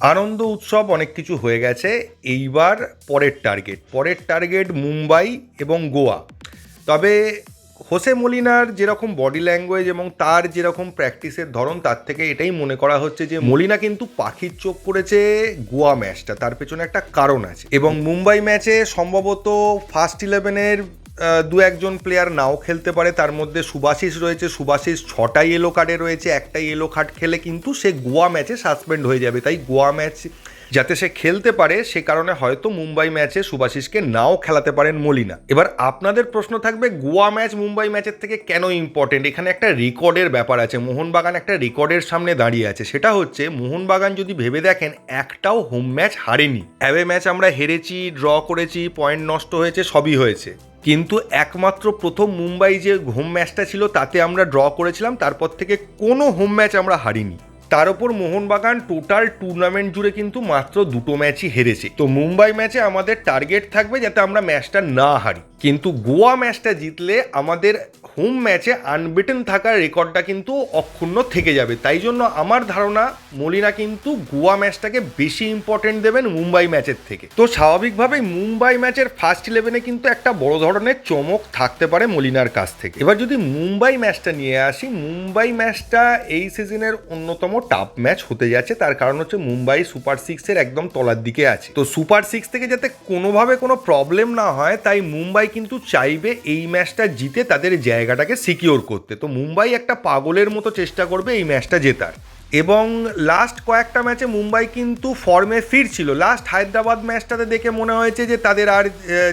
আনন্দ উৎসব অনেক কিছু হয়ে গেছে। এইবার পরের টার্গেট পরের টার্গেট মুম্বাই এবং গোয়া। তবে হোসে মলিনার যেরকম বডি ল্যাঙ্গুয়েজ এবং তার যেরকম প্র্যাকটিসের ধরন, তার থেকে এটাই মনে করা হচ্ছে যে মলিনা কিন্তু পাখির চোখ করেছে গোয়া ম্যাচটা তার পেছনে একটা কারণ আছে। এবং মুম্বাই ম্যাচে সম্ভবত ফার্স্ট ইলেভেনের দু একজন প্লেয়ার নাও খেলতে পারে। তার মধ্যে সুভাশিস রয়েছে। সুভাশিস ছটাই এলো কার্ডে রয়েছে। একটাই এলো কার্ড খেলে কিন্তু সে গোয়া ম্যাচে সাসপেন্ড হয়ে যাবে। তাই গোয়া ম্যাচ যাতে সে খেলতে পারে, সে কারণে হয়তো মুম্বাই ম্যাচে সুভাশিসকে নাও খেলাতে পারেন মলিনা। এবার আপনাদের প্রশ্ন থাকবে, গোয়া ম্যাচ মুম্বাই ম্যাচের থেকে কেন ইম্পর্টেন্ট এখানে একটা রেকর্ডের ব্যাপার আছে। মোহনবাগান একটা রেকর্ডের সামনে দাঁড়িয়ে আছে। সেটা হচ্ছে, মোহনবাগান যদি ভেবে দেখেন, একটাও হোম ম্যাচ হারেনি। অ্যাওয়ে ম্যাচ আমরা হেরেছি ড্র করেছি পয়েন্ট নষ্ট হয়েছে, সবই হয়েছে। কিন্তু একমাত্র প্রথম মুম্বাই যে হোম ম্যাচটা ছিল, তাতে আমরা ড্র করেছিলাম, তারপর থেকে কোনো হোম ম্যাচ আমরা হারিনি। তার উপর মোহনবাগান টোটাল টুর্নামেন্ট জুড়ে কিন্তু মাত্র দুটো ম্যাচই হেরেছে। তো মুম্বাই ম্যাচে আমাদের টার্গেট থাকবে যাতে আমরা ম্যাচটা না হারি। কিন্তু গোয়া ম্যাচটা জিতলে আমাদের হোম ম্যাচে আনবিটেন থাকার রেকর্ডটা কিন্তু অক্ষুণ্ণ থেকে যাবে। তাই জন্য আমার ধারণা মলিনা কিন্তু গোয়া ম্যাচটাকে বেশি ইম্পর্টেন্ট দেবেন মুম্বাই ম্যাচের থেকে। তো স্বাভাবিকভাবেই মুম্বাই ম্যাচের ফার্স্ট ইলেভেনে কিন্তু একটা বড় ধরনের চমক থাকতে পারে মলিনার কাছ থেকে। এবার যদি মুম্বাই ম্যাচটা নিয়ে আসি, মুম্বাই ম্যাচটা এই সিজনের অন্যতম টাফ ম্যাচ হতে যাচ্ছে, তার কারণ হচ্ছে মুম্বাই সুপার সিক্সের একদম তলার দিকে আছে। তো সুপার সিক্স থেকে যাতে কোনোভাবে কোনো প্রবলেম না হয়, তাই মুম্বাই কিন্তু চাইবে এই ম্যাচটা জিতে তাদের জায়গাটাকে সিকিওর করতে। তো মুম্বাই একটা পাগলের মতো চেষ্টা করবে এই ম্যাচটা জেতার। এবং লাস্ট কয়েকটা ম্যাচে মুম্বাই কিন্তু ফর্মে ফিরছিল। লাস্ট হায়দ্রাবাদ ম্যাচটাতে দেখে মনে হয়েছে যে তাদের আর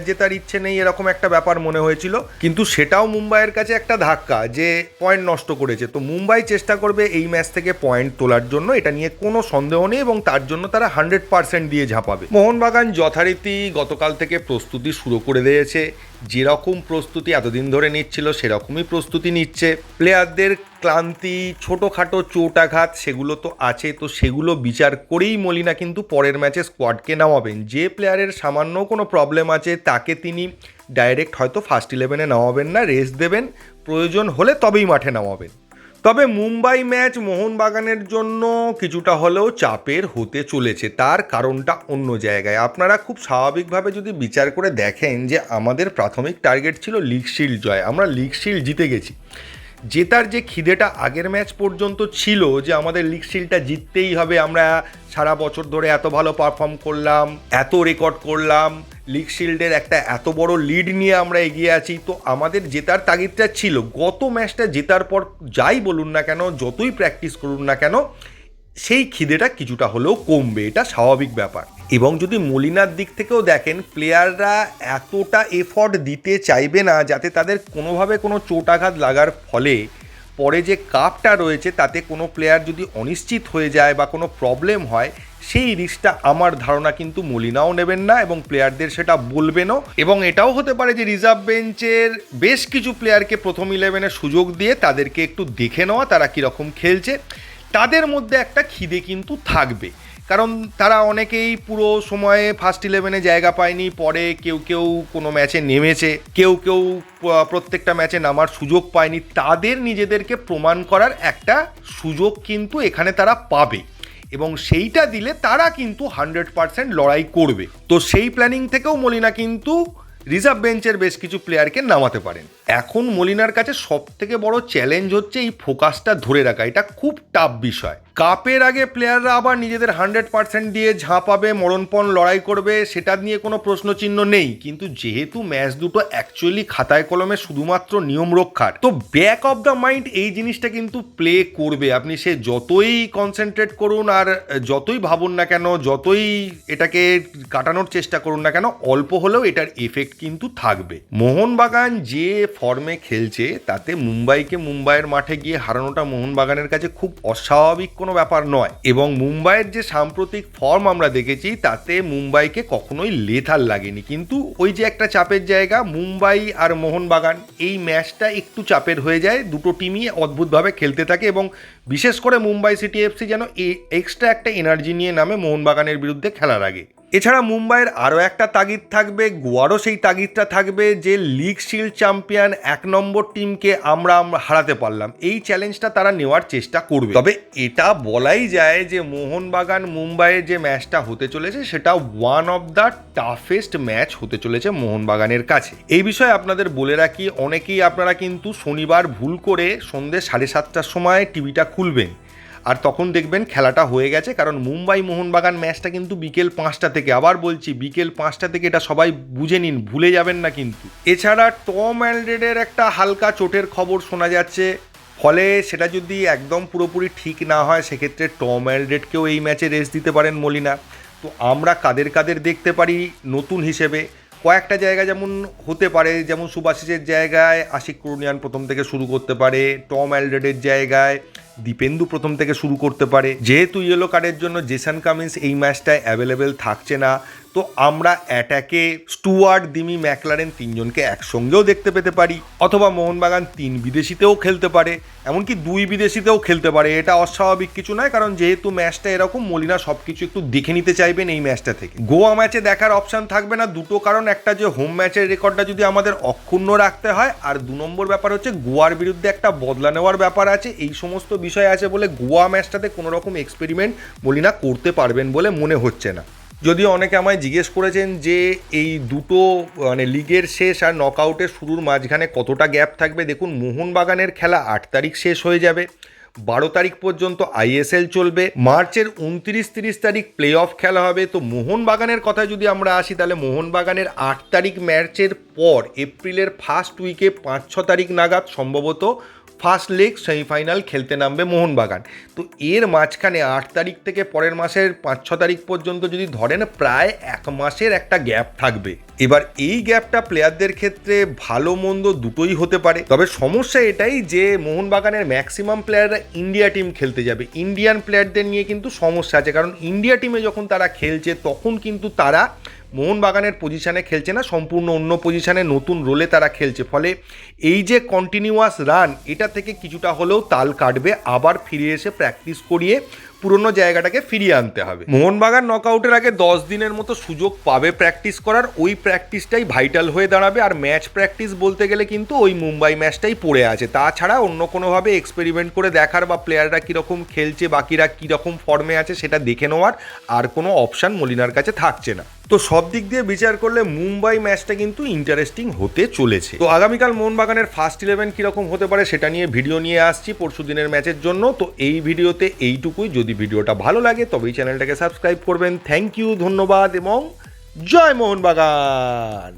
জেতার ইচ্ছে নেই, এরকম একটা ব্যাপার মনে হয়েছিল। কিন্তু সেটাও মুম্বাইয়ের কাছে একটা ধাক্কা যে পয়েন্ট নষ্ট করেছে। তো মুম্বাই চেষ্টা করবে এই ম্যাচ থেকে পয়েন্ট তোলার জন্য, এটা নিয়ে কোনো সন্দেহ নেই এবং তার জন্য তারা হান্ড্রেড পার্সেন্ট দিয়ে ঝাঁপাবে। মোহনবাগান যথারীতি গতকাল থেকে প্রস্তুতি শুরু করে দিয়েছে। যেরকম প্রস্তুতি এতদিন ধরে নিচ্ছিল, সেরকমই প্রস্তুতি নিচ্ছে। প্লেয়ারদের ক্লান্তি, ছোটোখাটো চোটাঘাত সেগুলো তো আছে, তো সেগুলো বিচার করেই মলিনা কিন্তু পরের ম্যাচে স্কোয়াডকে নামাবেন। যে প্লেয়ারের সামান্য কোনো প্রবলেম আছে, তাকে তিনি ডাইরেক্ট হয়তো ফার্স্ট ইলেভেনে নামাবেন না রেস্ট দেবেন। প্রয়োজন হলে তবেই মাঠে নামাবেন। তবে মুম্বাই ম্যাচ মোহনবাগানের জন্য কিছুটা হলেও চাপের হতে চলেছে, তার কারণটা অন্য জায়গায়। আপনারা খুব স্বাভাবিকভাবে যদি বিচার করে দেখেন যে আমাদের প্রাথমিক টার্গেট ছিল লিগ শিল্ড জয়, আমরা লিগ শিল্ড জিতে গেছি। জেতার যে খিদেটা আগের ম্যাচ পর্যন্ত ছিল যে আমাদের লিগ শিল্ডটা জিততেই হবে, আমরা সারা বছর ধরে এত ভালো পারফর্ম করলাম, এত রেকর্ড করলাম লিগ শিল্ডের একটা এত বড় লিড নিয়ে আমরা এগিয়ে আছি। তো আমাদের জেতার তাগিদটা ছিল, গত ম্যাচটা জেতার পর যাই বলুন না কেন, যতই প্র্যাকটিস করুন না কেন সেই খিদেটা কিছুটা হলেও কমবে, এটা স্বাভাবিক ব্যাপার। এবং যদি মলিনার দিক থেকেও দেখেন, প্লেয়াররা এতটা এফর্ট দিতে চাইবে না যাতে তাদের কোনোভাবে কোনো চোটাঘাত লাগার ফলে পরে যে কাপটা রয়েছে, তাতে কোনো প্লেয়ার যদি অনিশ্চিত হয়ে যায় বা কোনো প্রবলেম হয়, সেই রিস্কটা আমার ধারণা কিন্তু মলিনাও নেবেন না এবং প্লেয়ারদের সেটা বলবেনও। এবং এটাও হতে পারে যে রিজার্ভ বেঞ্চের বেশ কিছু প্লেয়ারকে প্রথম ইলেভেনে সুযোগ দিয়ে তাদেরকে একটু দেখে নেওয়া, তারা কীরকম খেলছে। তাদের মধ্যে একটা খিদে কিন্তু থাকবে। কারণ তারা অনেকেই পুরো সময়ে ফার্স্ট ইলেভেনে জায়গা পায়নি, পরে কেউ কেউ কোনো ম্যাচে নেমেছে, কেউ কেউ প্রত্যেকটা ম্যাচে নামার সুযোগ পায়নি। তাদের নিজেদেরকে প্রমাণ করার একটা সুযোগ কিন্তু এখানে তারা পাবে। এবং সেইটা দিলে তারা কিন্তু হান্ড্রেড পার্সেন্ট লড়াই করবে। তো সেই প্ল্যানিং থেকেও মলিনা কিন্তু রিজার্ভ বেঞ্চের বেশ কিছু প্লেয়ারকে নামাতে পারেন। এখন মলিনার কাছে সব থেকে বড় চ্যালেঞ্জ হচ্ছে এই ফোকাসটা ধরে রাখা। এটা খুব টাফ বিষয়। কাপের আগে প্লেয়াররা আবার নিজেদের হান্ড্রেড পার্সেন্ট দিয়ে ঝাঁপাবে, মরণপণ লড়াই করবে, সেটা নিয়ে কোনো প্রশ্নচিহ্ন নেই। কিন্তু যেহেতু ম্যাচ দুটো অ্যাকচুয়ালি খাতায় কলমে শুধুমাত্র নিয়ম রক্ষার, তো ব্যাক অফ দ্য মাইন্ড এই জিনিসটা কিন্তু প্লে করবে। আপনি সে যতই কনসেন্ট্রেট করুন আর যতই ভাবুন না কেন, যতই এটাকে কাটানোর চেষ্টা করুন না কেন, অল্প হলেও এটার এফেক্ট কিন্তু থাকবে। মোহনবাগান যে ফর্মে খেলছে, তাতে মুম্বাইকে মুম্বাইয়ের মাঠে গিয়ে হারানোটা মোহনবাগানের কাছে খুব অস্বাভাবিক কোনো ব্যাপার নয়। এবং মুম্বাইয়ের যে সাম্প্রতিক ফর্ম আমরা দেখেছি, তাতে মুম্বাইকে কখনোই লেথার লাগেনি। কিন্তু ওই যে একটা চাপের জায়গা, মুম্বাই আর মোহনবাগান, এই ম্যাচটা একটু চাপের হয়ে যায়। দুটো টিমই অদ্ভুতভাবে খেলতে থাকে এবং বিশেষ করে মুম্বাই সিটি এফসি যেন এক্সট্রা একটা এনার্জি নিয়ে নামে মোহনবাগানের বিরুদ্ধে খেলার আগে। এছাড়া মুম্বাইয়ের আরও একটা তাগিদ থাকবে, গোয়ারও সেই তাগিদটা থাকবে যে লিগ শিল্ড চ্যাম্পিয়ন এক নম্বর টিমকে আমরা আমরা হারাতে পারলাম। এই চ্যালেঞ্জটা তারা নেওয়ার চেষ্টা করবে। তবে এটা বলাই যায় যে মোহনবাগান মুম্বাইয়ের যে ম্যাচটা হতে চলেছে, সেটা one of the toughest match হতে চলেছে মোহনবাগানের কাছে। এই বিষয়ে আপনাদের বলে রাখি, অনেকেই আপনারা কিন্তু শনিবার ভুল করে সন্ধ্যে সাড়ে সাতটার সময় টিভিটা খুলবেন। আর তখন দেখবেন খেলাটা হয়ে গেছে, কারণ মুম্বাই মোহনবাগান ম্যাচটা কিন্তু বিকেল পাঁচটা থেকে। আবার বলছি, বিকেল পাঁচটা থেকে এটা সবাই বুঝে নিন, ভুলে যাবেন না কিন্তু। এছাড়া টম অ্যালডেডের একটা হালকা চোটের খবর শোনা যাচ্ছে। ফলে সেটা যদি একদম পুরোপুরি ঠিক না হয়, সেক্ষেত্রে টম অ্যালডেডকেও এই ম্যাচে রেস্ট দিতে পারেন মলিনা। তো আমরা কাদের কাদের দেখতে পারি নতুন হিসেবে? কয়েকটা জায়গা যেমন হতে পারে, যেমন সুভাষিসের জায়গায় আশিক কুরনিয়ান প্রথম থেকে শুরু করতে পারে, টম অ্যালডেডের জায়গায় দীপেন্দু প্রথম থেকে শুরু করতে পারে। যেহেতু ইয়েলো কার্ডের জন্য জেসান কামিন্স এই ম্যাচটায় অ্যাভেলেবেল থাকছে না তো আমরা অ্যাটাকে স্টুয়ার্ট, দিমি, ম্যাকলারেন তিনজনকে একসঙ্গেও দেখতে পেতে পারি, অথবা মোহনবাগান তিন বিদেশিতেও খেলতে পারে, এমনকি দুই বিদেশিতেও খেলতে পারে, এটা অস্বাভাবিক কিছু নয়, কারণ যেহেতু ম্যাচটা এরকম, মলিনা সব কিছু একটু দেখে নিতে চাইবেন এই ম্যাচটা থেকে। গোয়া ম্যাচে দেখার অপশান থাকবে না, দুটো কারণ, একটা যে হোম ম্যাচের রেকর্ডটা যদি আমাদের অক্ষুণ্ণ রাখতে হয়, আর দু নম্বর ব্যাপার হচ্ছে গোয়ার বিরুদ্ধে একটা বদলা নেওয়ার ব্যাপার আছে, এই সমস্ত বিষয় আছে বলে গোয়া ম্যাচটাতে কোনো রকম এক্সপেরিমেন্ট মলিনা করতে পারবেন বলে মনে হচ্ছে না। যদিও অনেকে আমায় জিজ্ঞেস করেছেন যে এই দুটো মানে লিগের শেষ আর নকআউটের শুরুর মাঝখানে কতটা গ্যাপ থাকবে। দেখুন, মোহনবাগানের খেলা আট তারিখ শেষ হয়ে যাবে, বারো তারিখ পর্যন্ত আইএসএল চলবে, মার্চের উনত্রিশ তিরিশ তারিখ প্লে অফ খেলা হবে। তো মোহনবাগানের কথা যদি আমরা আসি, তাহলে মোহনবাগানের আট তারিখ ম্যাচের পর, এপ্রিলের ফার্স্ট উইকে পাঁচ, ছ তারিখ নাগাদ সম্ভবত ফার্স্ট লেগ সেমিফাইনাল খেলতে নামবে মোহনবাগান। তো এর মাঝখানে আট তারিখ থেকে পরের মাসের পাঁচ, ছ তারিখ পর্যন্ত যদি ধরেন প্রায় এক মাসের একটা গ্যাপ থাকবে। এবার এই গ্যাপটা প্লেয়ারদের ক্ষেত্রে ভালো মন্দ দুটোই হতে পারে। তবে সমস্যা এটাই যে মোহনবাগানের ম্যাক্সিমাম প্লেয়াররা ইন্ডিয়া টিম খেলতে যাবে। ইন্ডিয়ান প্লেয়ারদের নিয়ে কিন্তু সমস্যা আছে। কারণ ইন্ডিয়া টিমে যখন তারা খেলছে, তখন কিন্তু তারা মোহনবাগানের পজিশানে খেলছে না, সম্পূর্ণ অন্য পজিশানে নতুন রোলে তারা খেলছে। ফলে এই যে কন্টিনিউয়াস রান এটা থেকে কিছুটা হলেও তাল কাটবে। আবার ফিরে এসে প্র্যাকটিস করিয়ে পুরনো জায়গাটাকে ফিরিয়ে আনতে হবে। মোহনবাগান নকআউটের আগে দশ দিনের মতো সুযোগ পাবে প্র্যাকটিস করার, ওই প্র্যাকটিসটাই ভাইটাল হয়ে দাঁড়াবে। আর ম্যাচ প্র্যাকটিস বলতে গেলে কিন্তু ওই মুম্বাই ম্যাচটাই পড়ে আছে। তাছাড়া অন্য কোনোভাবে এক্সপেরিমেন্ট করে দেখার বা প্লেয়াররা কীরকম খেলছে, বাকিরা কীরকম ফর্মে আছে সেটা দেখে নেওয়ার আর কোনো অপশান মলিনার কাছে থাকছে না। তো সব দিক দিয়ে বিচার করলে মুম্বাই ম্যাচটা কিন্তু ইন্টারেস্টিং হতে চলেছে। তো আগামীকাল মোহনবাগানের ফার্স্ট ইলেভেন কীরকম হতে পারে সেটা নিয়ে ভিডিও নিয়ে আসছি পরশু দিনের ম্যাচের জন্য। তো এই ভিডিওতে এইটুকুই। যদি ভিডিওটা ভালো লাগে তবে এই চ্যানেলটাকে সাবস্ক্রাইব করবেন। থ্যাংক ইউ ধন্যবাদ, এবং জয় মোহনবাগান।